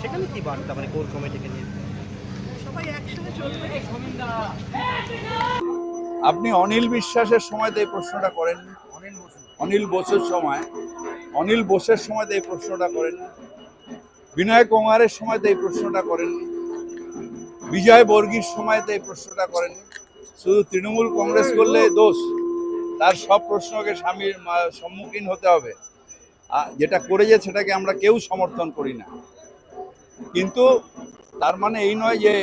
সেখানে কি বার্তা? মানে কোর কমিটিকে নিয়ে? সবাই একসাথে চলবে আপনি অনিল বিশ্বাসের সময় তো এই প্রশ্নটা করেন অনিল বোসের সময়। অনিল বোসের সময়। তো এই প্রশ্নটা করেন বিনয় কুমারের সময় তো এই প্রশ্নটা করেন বিজয় বর্গীর সময় তো এই প্রশ্নটা করেন শুধু তৃণমূল কংগ্রেস করলে দোষ। তার সব প্রশ্নকে স্বামীর সম্মুখীন হতে হবে। যেটা করেছে সেটাকে আমরা কেউ সমর্থন করি না। কিন্তু তার মানে এই নয় যে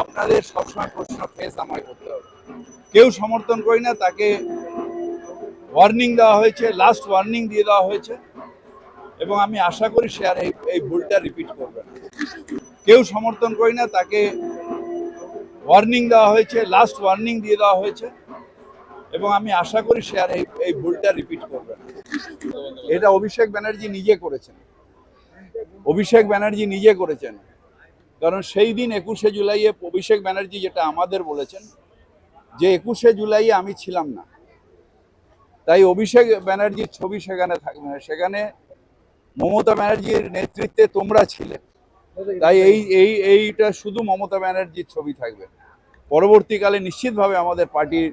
আপনাদের সবসময় প্রশ্ন ফেস আমায় করতে হবে। কেউ সমর্থন করি না, তাকে ওয়ার্নিং দেওয়া হয়েছে লাস্ট ওয়ার্নিং দিয়ে দেওয়া হয়েছে। এবং আমি আশা করি সে আর এই এই ভুলটা রিপিট করবে না। কেউ সমর্থন করি না, তাকে ওয়ার্নিং দেওয়া হয়েছে লাস্ট ওয়ার্নিং দিয়ে দেওয়া হয়েছে। এবং আমি আশা করি সে আর এই এই ভুলটা রিপিট করবে এটা অভিষেক ব্যানার্জি নিজে করেছেন। অভিষেক ব্যানার্জি নিজে করেছেন। কারণ সেই দিন একুশে জুলাইয়ে অভিষেক ব্যানার্জি যেটা আমাদের বলেছেন, যে একুশে জুলাই আমি ছিলাম না। তাই অভিষেক ব্যানার্জির ছবি সেখানে থাকবে না সেখানে মমতা ব্যানার্জির নেতৃত্বে তোমরা ছিলে। তাই এই এই, এইটা শুধু মমতা ব্যানার্জির ছবি থাকবে। পরবর্তীকালে নিশ্চিতভাবে আমাদের পার্টির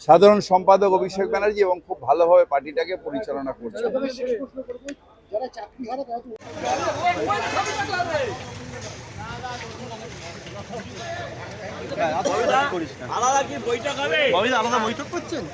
সাধারণ সম্পাদক অভিষেক ব্যানার্জি এবং খুব ভালোভাবে পার্টিটাকে পরিচালনা করছে। আলাদা কি বৈঠক হবে আলাদা বৈঠক করছেন?